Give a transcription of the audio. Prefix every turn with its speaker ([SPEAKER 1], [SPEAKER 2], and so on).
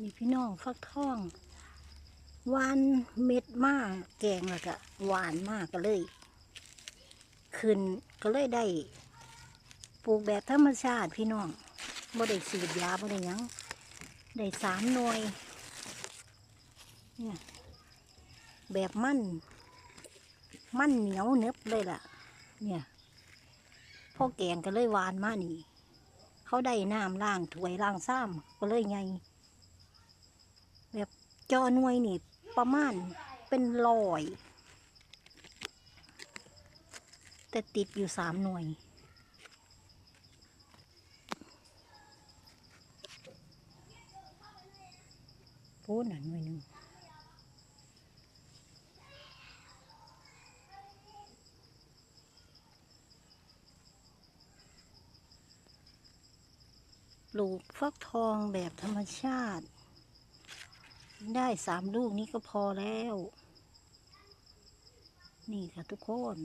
[SPEAKER 1] นี่พี่น้องฟักทองหวานเม็ดมากแกงแล้วก็หวานมากก็เลย ขึ้นก็เลยได้ปลูกแบบธรรมชาติพี่น้องบ่ได้สีดยาบ่ได้ยังได้สามหน่วยเนี่ยแบบมันมันเหนียวเนึบเลยล่ะ เนี่ยพ่อแกงก็เลยหวานมากนี่ เขาได้น้ำล้างถวยล้างซ้ำก็เลยไง แบบจอหน่วยนี่ประมาณเป็นลอย แต่ติดอยู่สามหน่วยพูดหน่อยหน่วยหนึ่งปลูกฟักทองแบบธรรมชาติ ได้สามลูกนี้ก็พอแล้ว นี่ค่ะทุกคน